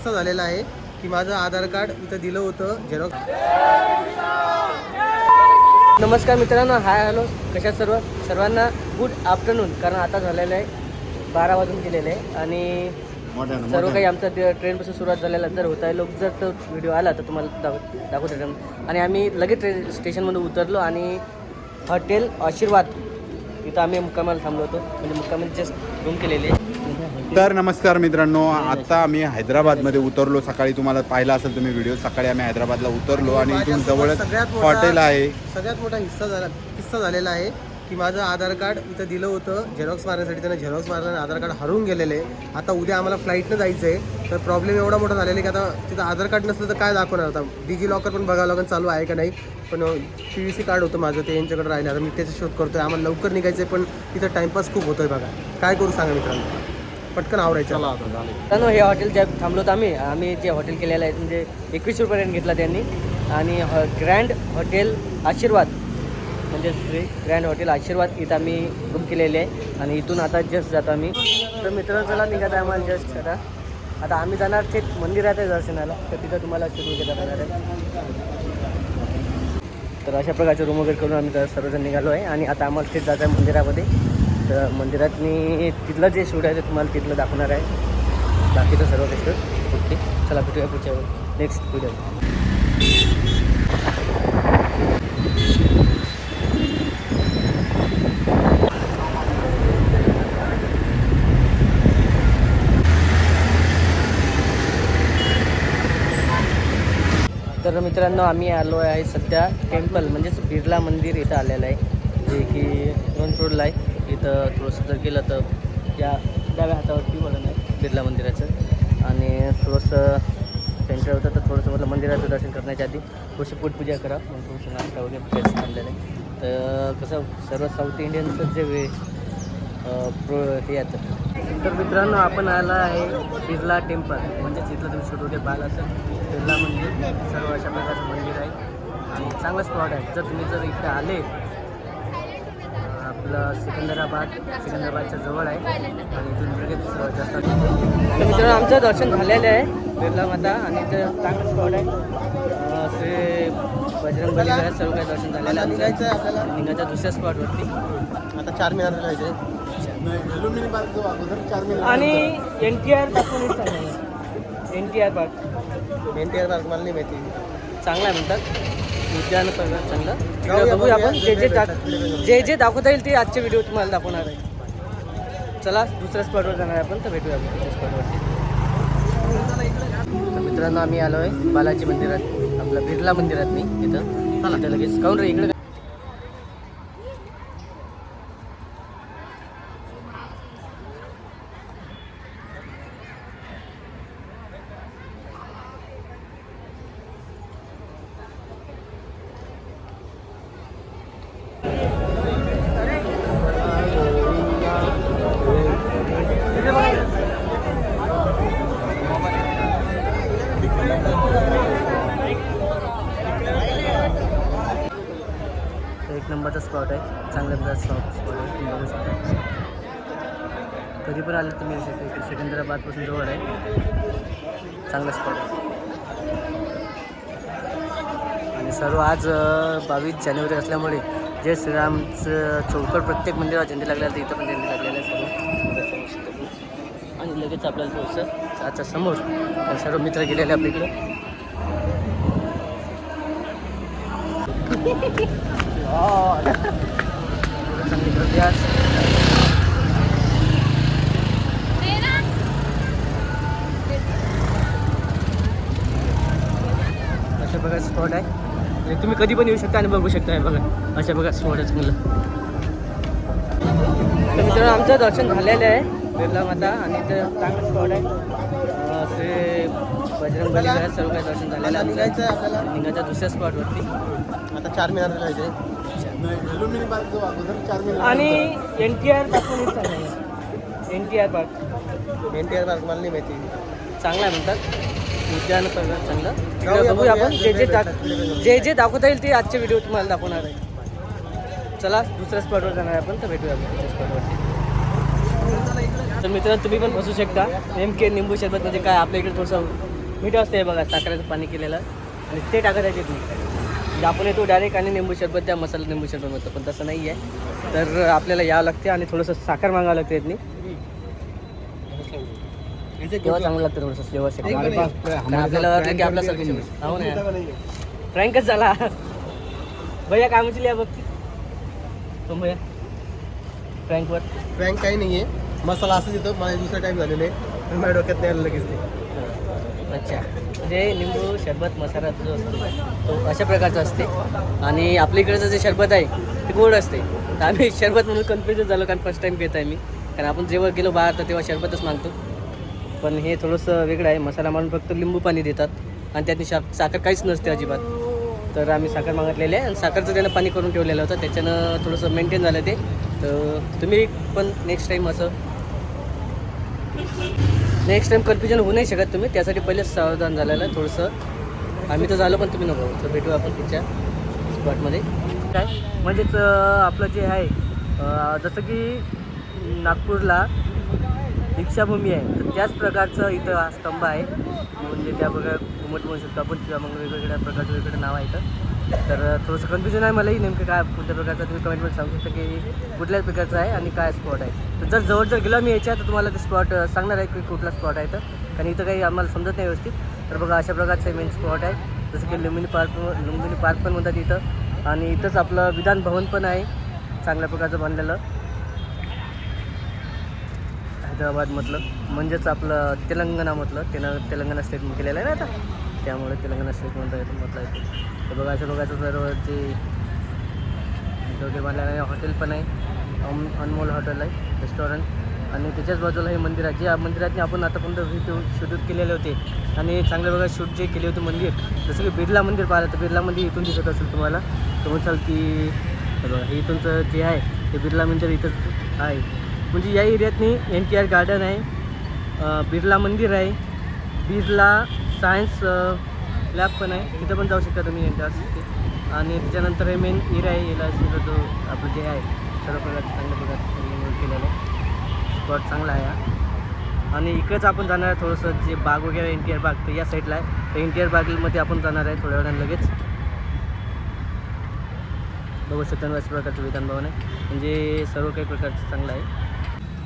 किस्सा झालेला आहे की माझं आधार कार्ड इथं दिलं होतं झेरॉक्स नमस्कार मित्रांनो हाय हॅलो. कशा सर्व? सर्वांना गुड आफ्टरनून कारण आता झालेलं आहे बारा वाजून गेलेलं आहे आणि सर्व काही आमचा ट्रेनपासून सुरुवात झालेला जर होत आहे लोक जर तो व्हिडिओ आला तर तुम्हाला दाख दाखवतो आणि आम्ही लगेच ट्रेन स्टेशनमध्ये उतरलो आणि हॉटेल आशीर्वाद. इथं आम्ही मुक्कामाला थांबलो होतो. म्हणजे मुक्कामाची जस्ट रूम केलेली आहे. तर नमस्कार मित्रांनो आता आम्ही हैदराबादमध्ये उतरलो. सकाळी तुम्हाला पाहिला असेल तुम्ही व्हिडिओ सकाळी आम्ही हैदराबादला उतरलो आणि इथून जवळच हॉटेल आहे. सगळ्यात मोठा हिस्सा झाला किस्सा झालेला आहे की माझं आधार कार्ड इथं दिलं होतं. झेरॉक्स मारण्यासाठी त्यानं झेरॉक्स मारल्याने आधार कार्ड हरवून गेलेलं आहे. आता उद्या आम्हाला फ्लाईटनं जायचं आहे तर प्रॉब्लेम एवढा मोठा झालेला आहे की आता तिथं आधार कार्ड नसलं तर काय दाखवणार? आता डिजी लॉकर पण बघावं लागेल चालू आहे का नाही. पण पी व्ही सी कार्ड होतं माझं ते यांच्याकडे राहिलं. आता मी त्याचा शोध करतोय. आम्हाला लवकर निघायचं आहे पण तिथं टाईमपास खूप होतोय बघा. काय करू सांगा मित्रांनो? पटकन आवरायचं. मित्रांनो हे हॉटेल ज्या थांबलो होतो आम्ही. आम्ही जे हॉटेल केलेलं आहे म्हणजे एकवीस रुपयाने घेतला त्यांनी. आणि ह- ग्रँड हॉटेल आशीर्वाद म्हणजे श्री ग्रँड हॉटेल आशीर्वाद इथं आम्ही रूम केलेले आहे. आणि इथून आता जस्ट जातो आम्ही. तर मित्रांनो चला निघायचं आहे आम्हाला जस्ट आता. आता आम्ही जाणार थेट मंदिरात आहे दर्शनाला. तर तिथं तुम्हाला शिरू घेता येणार आहे. तर अशा प्रकारचे रूम वगैरे करून आम्ही जरा सर्वजण निघालो आहे. आणि आता आम्हाला तेच जायचं आहे मंदिरामध्ये. तर मंदिरात मी तिथलं जे शूट आहे ते तुम्हाला तिथलं दाखवणार आहे. बाकीचं सर्व काही शूट ओके. चला भेटूया पुढच्या नेक्स्ट व्हिडिओ तर मित्रांनो आम्ही आलो आहे सध्या टेम्पल म्हणजेच बिर्ला मंदिर इथं आलेलं आहे. जे की दोन रोडला आहे. इथं थोडंसं जर गेलं तर या डाव्या हातावरती वळण आहे बिर्ला मंदिराचं. आणि थोडंसं सेंटर होतं तर थोडंसं मतलब मंदिराचं दर्शन करण्याच्या आधी थोडीशी पोटपूजा करा. मग थोडंसं नाश्ता वगैरे फ्रेश आणलेलं आहे. तर कसं सर्व साऊथ इंडियनचं जे वे प्रो हे येतं तर मित्रांनो आपण आला आहे बिर्ला टेम्पल म्हणजे तिथलं तुम्ही शूट वगैरे पाहिलं असेल बिर्ला मंदिर. सर्व अशा प्रकारचं मंदिर आहे. आणि चांगलं स्पॉट आहे. जर तुम्ही जर इकडे आले आपलं सिकंदराबाद सिकंदराबादच्या जवळ आहे. आणि इथून लगेच जास्त तर मित्रांनो आमचं दर्शन झालेलं आहे. बिर्ला माता आणि इथं चांगलं स्पॉट आहे. श्री बजरंग बली महाराज सर्व काही दर्शन झालेलं आहे आमचं. आपल्याला. निघायच्या दुसऱ्या स्पॉटवरती आता चार मिनिट जायचे आणि एन टी आर दाखवून N T R park N T R park मला नाही माहिती. चांगला आहे म्हणतात. उद्यान चांगलं तिकडे बघूया. आपण. जे जे दाख. जे जे दाखवता येईल ते आजचे व्हिडिओ तुम्हाला दाखवणार आहे. चला दुसऱ्या स्पॉटवर जाणार आहे आपण तर भेटूया आपण दुसऱ्या स्पॉटवरती तर मित्रांनो आम्ही आलो आहे बालाजी मंदिरात. आपलं बिर्ला मंदिरात मी इथं. चला लगेच. काऊन रे इकडे एक स्पॉट आहे. चांगल्या प्रकारचा स्पॉट स्पॉट आहे. तुम्ही बघू शकता. कधी पण आलं तुम्ही येऊ शकता सिकंदराबादपासून जवळ आहे. चांगला स्पॉट आहे. आणि सर्व आज बावीस जानेवारी असल्यामुळे जय श्रीरामचं चौकट प्रत्येक मंदिरावर झेंडे लागलेला तर इथं पण झेंडे लागलेला आहे सर्व. आणि लगेच आपल्याला थोडंसं आजच्या समोर सर्व मित्र गेलेले आपल्या इकडे अशा प्रकारचं स्पॉट आहे. आणि तुम्ही कधी पण येऊ शकता आणि बघू शकता बघा. अशा बघा स्पॉट आहे चांगलं. तर मित्रांनो आमचं दर्शन झालेलं आहे. बिर्ला माता आणि इथं चांगलं स्पॉट आहे. असे बजरंग बली सर्व काही दर्शन झालेलं आहे निघायचं दुसऱ्या स्पॉटवरती आता चार मिनिट आहे आणि एन टी आर दाखवून N T R park. N T R park मला नाही माहिती. चांगला आहे म्हणतात. उद्यान पण चांगलं. बघूया आपण. जे जे. जे जे दाखवता येईल ते आजचे व्हिडिओ तुम्हाला दाखवणार आहे. चला दुसऱ्या स्पॉटवर जाणार आहे आपण तर भेटूया आपण दुसऱ्या तर मित्रांनो तुम्ही पण बसू शकता. नेमके निंबू सरबत म्हणजे काय? आपल्या इकडे थोडंसं मीठ असतं हे बघा साखरेचं पाणी केलेलं. आणि ते टाकत आहे तिथे म्हणजे आपण येतो डायरेक्ट आणि निंबू सरबत द्या मसाला निंबू सरबत म्हणतो पण तसं नाही आहे तर आपल्याला यावं लागते आणि थोडंसं साखर मागावं लागते यातनी. तेव्हा चांगलं लागतं थोडंसं हमारे आपल्याला वाटलं की आपला सर्विस हो ना फ्रँकच झाला. भैया काय म्हणतील या बाबतीत? तो भैया फ्रँकवर. प्रँक काही नाही आहे मसाला असं देतो माझ्या दुसरा टाईम झालेलं आहे. माझ्या डोक्यात नाही आलं लगेच ते. अच्छा. म्हणजे लिंबू शरबत मसाला जो असतो तो अशा प्रकारचा असते. आणि आपल्या इकडचं जे शरबत आहे ते गोड असते. तर आम्ही शरबत म्हणून कन्फ्युजन झालो कारण फर्स्ट टाईम घेत आहे मी. कारण आपण जेव्हा गेलो बाहेर तर तेव्हा शरबतच मागतो. पण हे थोडंसं वेगळं आहे. मसाला मारून फक्त लिंबू पाणी देतात. आणि त्यातनी शा साखर काहीच नसते अजिबात. तर आम्ही साखर मागितलेली आहे. आणि साखरचं त्यानं पाणी करून ठेवलेलं होतं. त्याच्यानं थोडंसं मेंटेन झालं ते. तर तुम्ही पण नेक्स्ट टाईम असं. नेक्स्ट टाइम कन्फ्युजन होऊ नाही शकत तुम्ही. त्यासाठी पहिले सावधान झालेलं आहे थोडंसं. आम्ही तर झालो पण तुम्ही नको. तर भेटू आपण तिच्या स्पॉटमध्ये काय म्हणजेच आपलं जे आहे जसं की नागपूरला दीक्षाभूमी आहे तर त्याच प्रकारचं इथं हा स्तंभ आहे. म्हणजे त्या प्रकार घुमट म्हणू शकतो आपण किंवा मग वेगवेगळ्या प्रकारचं वेगवेगळं नाव आहे इथं. तर थोडंसं कन्फ्युजन आहे मलाही नेमकं काय कुठल्या प्रकारचं तुम्ही कमेंटमध्ये सांगू शकता की कुठल्याच प्रकारचं आहे आणि काय स्पॉट आहे. तर जर जवळ जर गेलो मी याच्या तर तुम्हाला ते स्पॉट सांगणार आहे की कुठला स्पॉट आहे तर. कारण इथं काही आम्हाला समजत नाही व्यवस्थित. तर बघा अशा प्रकारचं मेन स्पॉट आहे. जसं की लुंबिनी पार्क लुंबिनी पार्क पण म्हणतात इथं. आणि इथंच आपलं विधान भवन पण आहे. चांगल्या प्रकारचं बांधलेलं. हैदराबादमधलं. म्हणजेच आपलं तेलंगणामधलं. तेल तेलंगणा स्टेट केलेलं आहे ना आता. त्यामुळे तेलंगणा स्टेट म्हणता येतो म्हटलं येतो तर बघा अशा बघायचं सर्व जे दोघे हॉटेल पण आहे. अम अनमोल हॉटेल आहे रेस्टॉरंट आणि त्याच्याच बाजूला हे मंदिर आहे. जे मंदिरातनी आपण आतापर्यंत व्हिडिओ शूट केलेले होते. आणि चांगल्या बघा शूट जे केले होते मंदिर जसं की बिर्ला मंदिर पाहिलं तर बिर्ला मंदिर इथून दिसत असेल तुम्हाला. तर म्हणसाल की हे बघा हे इथूनचं जे आहे ते बिर्ला मंदिर इथं आहे. म्हणजे या एरियातनी एन टी आर गार्डन आहे. बिर्ला मंदिर आहे. बिर्ला सायन्स लॅब uh, पण आहे. तिथं पण जाऊ शकता तुम्ही एन टी आर आणि त्याच्यानंतर हे मेन एरिया आहे. याला जो आपलं जे आहे सर्व प्रकारचं चांगल्या प्रकारचं केलेलं आहे. स्पॉट चांगला आहे हा. आणि इकडंच आपण जाणार आहे थोडंसं जे बाग वगैरे एन टी आर बाग तर या साईडला आहे. तर एन टी आर बागमध्ये आपण जाणार आहे थोड्या वेळानं लगेच. बघू शकता अशा प्रकारचं विधान भवन आहे. म्हणजे सर्व काही प्रकारचं चांगलं आहे.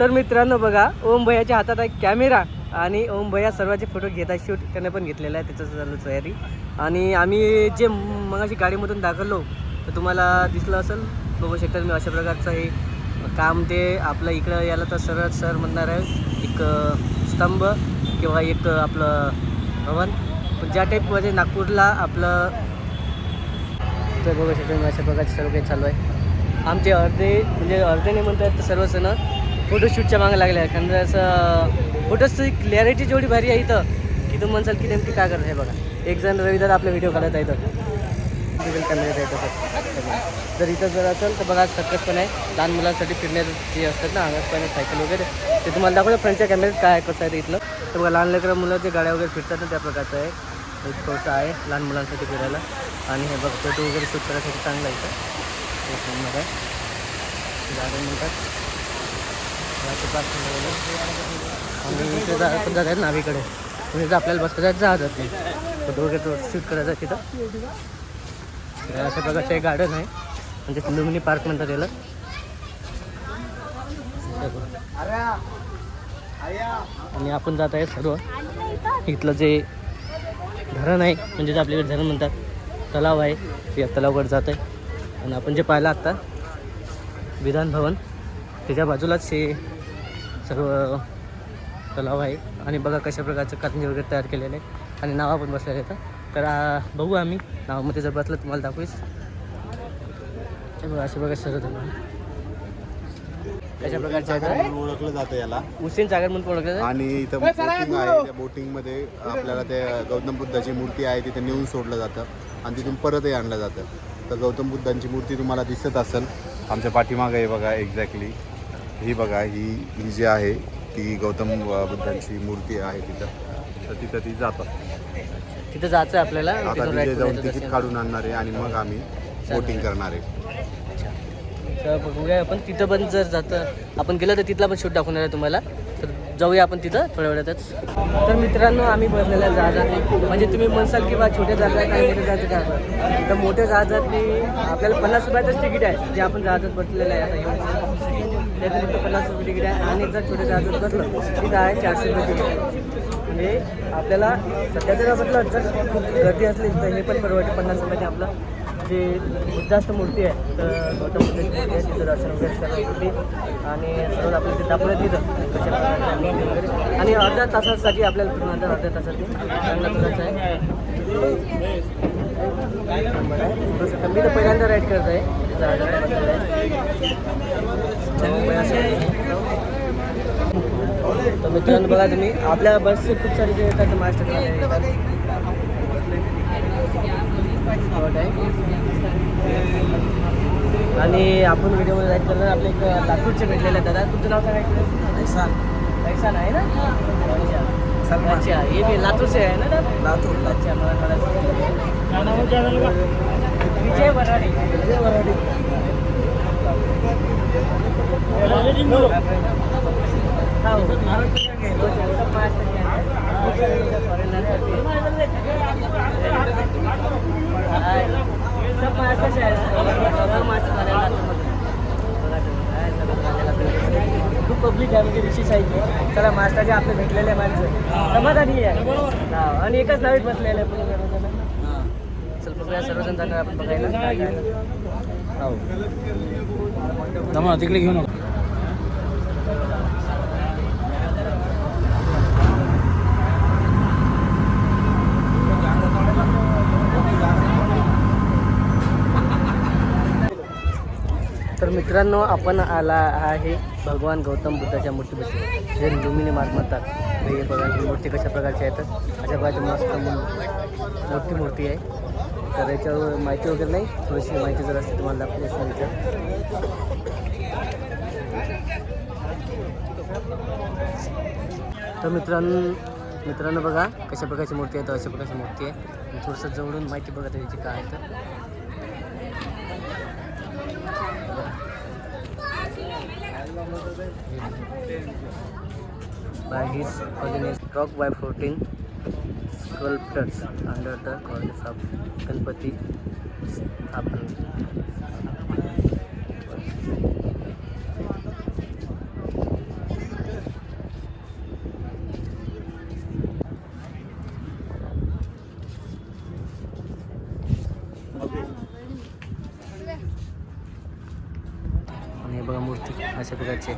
तर मित्रांनो बघा ओम भैयाच्या हातात आहे कॅमेरा आणि ओम भैया सर्वांचे फोटो घेत आहे शूट करणे पण घेतलेला आहे त्याचं चालू तयारी. आणि आम्ही जे मगाशी गाडीमधून दाखवलो तर तुम्हाला दिसलं असेल बघू शकता मी अशा प्रकारचं हे काम ते आपलं इकडं याला तर सरळ सर म्हणणार आहे एक स्तंभ किंवा एक आपलं भवन. पण ज्या टाईपमध्ये नागपूरला आपलं तर बघू शकता मी अशा प्रकारचे सर्व काही चालू आहे. आमचे अर्धे म्हणजे अर्धे नाही म्हणतात तर सर्व सण फोटोशूटच्या मागे लागल्या कारण असं फोटोजची क्लॅरिटी जेवढी भारी आहे इथं की तुम्ही म्हणसाल की नेमकी काय करत आहे बघा. एक जण रविदार आपला व्हिडिओ काढत आहे इथं. डिजिटल कॅमेऱ्यात आहे जर इथं जर असेल तर बघा सर्कस पण आहे लहान मुलांसाठी फिरण्याचे जे असतात ना अंगात पण सायकल वगैरे ते तुम्हाला दाखवलं फ्रंटच्या कॅमेऱ्यात काय कसं आहे इथलं. तर बघा लहान लेकरं मुलं जे गाड्या वगैरे फिरतात ना त्या प्रकारचं आहे. एक थोडंसं आहे लहान मुलांसाठी फिरायला. आणि हे बघ फोटो वगैरे शूट करायसाठी चांगलं आहे इथं. एक नंबर आहे. गार्डन म्हणतात आणि इकडे जा पण जात आहेत नावीकडे म्हणजे आपल्याला बसता जायचं जात नाही फोटो वगैरे शूट करायचं आहे तिथं. अशा प्रकारचं एक गार्डन आहे. म्हणजे लुमिनी पार्क म्हणतात त्याला आणि आपण जात आहे सर्व. इथलं जे धरण आहे म्हणजे जे आपल्याकडे धरण म्हणतात तलाव आहे. या तलावकडे जात आहे. आणि आपण जे पाहिलं आत्ता विधान भवन त्याच्या बाजूलाच हे सर्व तलाव आहे आणि बघा कशा प्रकारचं कारंजे वगैरे तयार केलेलं आहे आणि नावा पण बसलेलं आहे तर आ, बघू आम्ही. नावामध्ये जर बसलं तुम्हाला दाखवूच हे बघा असे बघा सर्व कशा प्रकारचे आहेत? ओळखलं जातं याला. हुसेन सागर म्हणून ओळखलं जातं. आणि इथं बोटिंग आहे. त्या बोटिंगमध्ये आपल्याला ते गौतम बुद्धाची मूर्ती आहे. तिथे नेऊन सोडलं जातं. आणि तिथून परतही आणलं जातं. तर गौतम बुद्धांची मूर्ती तुम्हाला दिसत असेल. आमच्या पाठीमागं आहे बघा एक्झॅक्टली ही बघा ही ही जी आहे ती गौतम बुद्धांची मूर्ती आहे तिथं. तर तिथं ती जात असते. तिथं जायचं आहे आपल्याला? आता तिथून तिथे जाऊन करायचं तिकीट दर्शन. काढून आणणार आहे आणि मग आम्ही बोटिंग करणार आहे. तर बघूया आपण. तिथं पण जर जातं आपण गेलं तर तिथला पण शूट दाखवणार आहे तुम्हाला. तर जाऊया आपण तिथं थोड्या वेळातच. तर मित्रांनो आम्ही बसलेल्या जहाजात म्हणजे तुम्ही म्हणसाल की बा छोट्या जहाजात काही मोठ्या जहाजात काय तर मोठ्या जहाजातली आपल्याला पन्नास रुपयाचंच तिकीट आहे जे आपण जहाजात बसलेलं आहे आता येऊन त्यात फक्त पन्नास रुपये तिकीट आहे. आणि जर छोट्या जहाजात बसलं तिथं आहे चारशे रुपये तिकीट म्हणजे आपल्याला सध्या जर जर खूप गर्दी असली तर हे पण परवडते. पन्नास रुपयाने आपलं जे बुद्धास्त मूर्ती आहे तर गौतम बुद्धाची मूर्ती आहे तिथं दर्शन वगैरे सर्व होते. आणि सर्व आपल्याला ते दाखवलं तिथं. वगैरे आणि अर्ध्या तासासाठी आपल्याला पूर्ण अर्ध्या तासासाठी चांगला प्रकारचं आहे. मी तर पहिल्यांदा राईड करत आहे. तर मित्रांनो बघा तुम्ही आपल्या बसचे खूप सारे जे येतात आहे. आणि आपण व्हिडिओमध्ये राईड करताना आपले एक लातूरचे भेटलेले आहेत दादा. तुमचं नाव काय ऐसा ऐसा आहे ना? अच्छा. हे बी लातूरचे आहे ना दादा? लातूर अच्छा मला विजय वराडे. विजय वराडे. खूप पब्लिक आहे म्हणजे ऋषी साईडचे चला महाराष्ट्राचे आपले भेटलेले माणसं. समाधानी आहे. हा आणि एकच नावीत बसलेले आहे. पूर्ण सर्वजण. जाणार आपण बघायला. दमा तिकडे घेऊन तर मित्रांनो आपण आला आहे भगवान गौतम बुद्धाच्या मूर्तीपाशी जे लुमिनी मार्ग म्हणतात तर हे बघा ही मूर्ती कशा प्रकारची आहे तर अशा प्रकारची मस्त मोठी मूर्ती आहे. तर याच्यावर माहिती वगैरे नाही थोडीशी माहिती जर असते तुम्हाला दाखवली सांगितलं तर मित्रांनो मित्रांनो बघा कशा प्रकारची मूर्ती आहे तर अशा प्रकारची मूर्ती आहे. थोडंसं जवळून माहिती बघा त्याची काय आहे तर. By his holiness rock by 14 sculptors under the goddess of Ganpati Sthapan. प्रकारची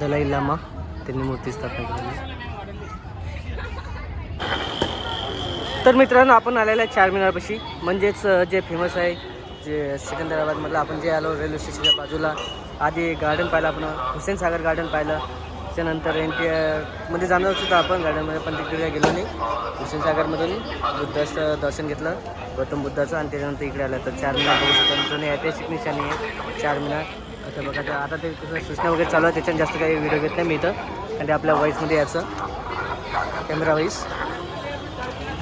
दलाई लामा त्यांनी मूर्ती स्थापना केलेली तर मित्रांनो आपण आलेलं आहे चारमिनारपाशी म्हणजेच जे फेमस आहे जे सिकंदराबादमधलं आपण जे आलो रेल्वे स्टेशनच्या बाजूला आधी गार्डन पाहिलं आपण हुसेन सागर गार्डन पाहिलं. त्याच्यानंतर एन टी मध्ये जाणार होतो आपण गार्डनमध्ये पण तिकडे काय गेलो नाही. हुसेनसागरमधून बुद्धाचं दर्शन घेतलं. गौतम बुद्धाचं आणि त्याच्यानंतर इकडे आलं तर चारमिनार बघू शकतो. जुनी ऐतिहासिक निशाणी आहे चारमिनार आता बघा तर आता ते कसं सूचना वगैरे चालू आहे त्याच्यात जास्त काही व्हिडिओ घेत नाही मी इथं. आणि ते आपल्या वॉईसमध्ये यायचं. कॅमेरा वॉईस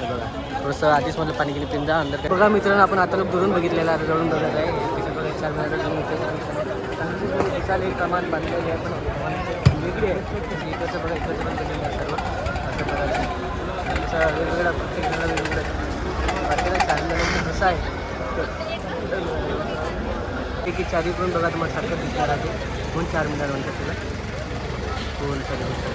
बघा थोडंसं आधीच म्हटलं पाणी गेली पिंजा अंदर बघा मित्रांनो आपण आता लोक दुरून बघितलेला आहे आता जवळून बघत आहे. चार मिनिटं एक कमान बांधलेली आहे पण. कमान इकडचं बघा इकडचं पण केलेलं सर्व. असं प्रकारचं असं वेगवेगळ्या प्रत्येक जणाला वेगवेगळं बाकीला चार मिनिटांचं कसं आहे. एक एक चारी पण बघा तुम्हाला सारखं दिसणार आहे. दोन चार मिनिट म्हणतात तुला दोन चार मिनिट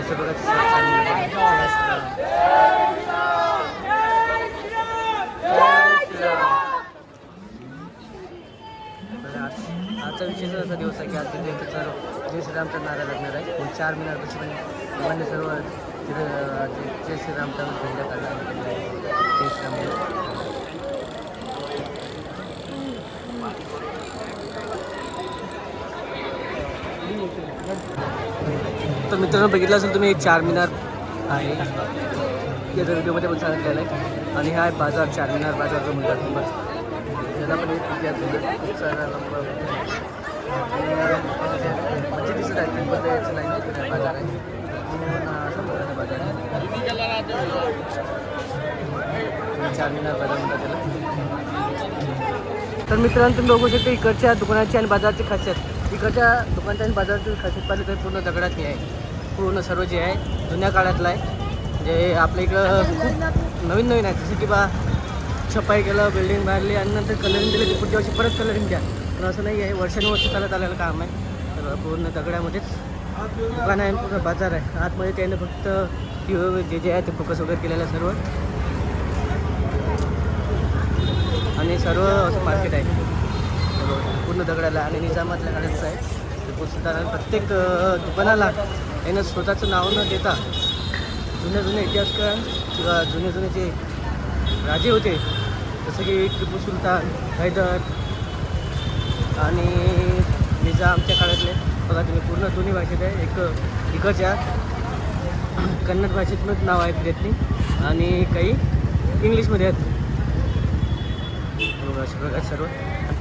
असं बघा चार मिनिटं. तर आज आजचा विशेष असा दिवस आहे की आज तिथे एक सर्व जय श्रीरामचा नारा लागणार आहे. पण चार महिन्यापासून पण लोकांनी सर्व तिथे जय श्रीरामचा झेंडा काढला. जय श्रीराम. तर मित्रांनो बघितलं असेल तुम्ही चार मिनार आहे. याचा व्हिडिओमध्ये पण सांगितलेला आहे. आणि हा आहे बाजार चार मिनार बाजार जो म्हणतात. तर पण एक खूप सारा म्हणजे दिसत आहे यायचं नाही बाजार आहे पूर्ण बाजार आहे बाजार त्याला. तर मित्रांनो तुम्ही बघू शकता इकडच्या दुकानाची आणि बाजाराची खासियत. इकडच्या दुकानाच्या आणि बाजाराची खासियत पाहिजे तर पूर्ण दगडाची आहे. पूर्ण सर्व जे आहे जुन्या काळातलं आहे. म्हणजे आपल्या इकडं खूप नवीन नवीन आहे. जसं की बा छपाई केलं बिल्डिंग बांधली आणि नंतर कलरिंग दिलं की पुढच्या वर्षी परत कलरिंग द्या. पण असं नाही आहे वर्षानुवर्ष चालत आलेलं काम आहे. तर पूर्ण दगडामध्येच दुकान आहे पूर्ण बाजार आहे. आतमध्ये त्याने फक्त टी जे जे आहे ते फोकस वगैरे केलेलं आहे सर्व. आणि सर्व असं मार्केट आहे. पूर्ण दगडाला आणि निजामातल्या गाड्यांचं आहे. ते पुस्तकाला प्रत्येक दुकानाला यानं स्वतःचं नाव न देता जुन्या जुन्या इतिहासकार किंवा जुने जुने जे राजे होते जसं की टिपू सुलतान हैदर आणि निजामच्या काळातले. बघा तुम्ही पूर्ण दोन्ही भाषेत आहे. एक इकडच्या कन्नड भाषेतूनच नाव आहेत त्यातली. आणि काही इंग्लिशमध्ये आहेत. बघा अशा प्रकार सर्व.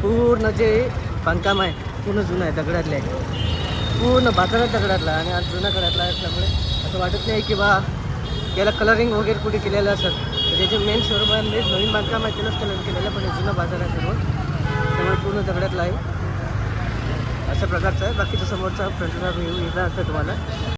पूर्ण जे बांधकाम आहे पूर्ण जुनं आहे दगडातले आहे. पूर्ण बाजारात दगडातला आणि आज जुन्या काळातला असल्यामुळे असं वाटत नाही की बा याला कलरिंग वगैरे कुठे केलेलं असेल. जे त्याचे मेन शोरूम आहे म्हणजे नवीन बांधकाम आहे त्यालाच कलर केलेलं पण जुना जुनं बाजार आहे सर्व त्यामुळे पूर्ण दगडातला आहे अशा प्रकारचं आहे. बाकीच्या समोरचा फ्रंटला व्ह्यू येणार असतं तुम्हाला.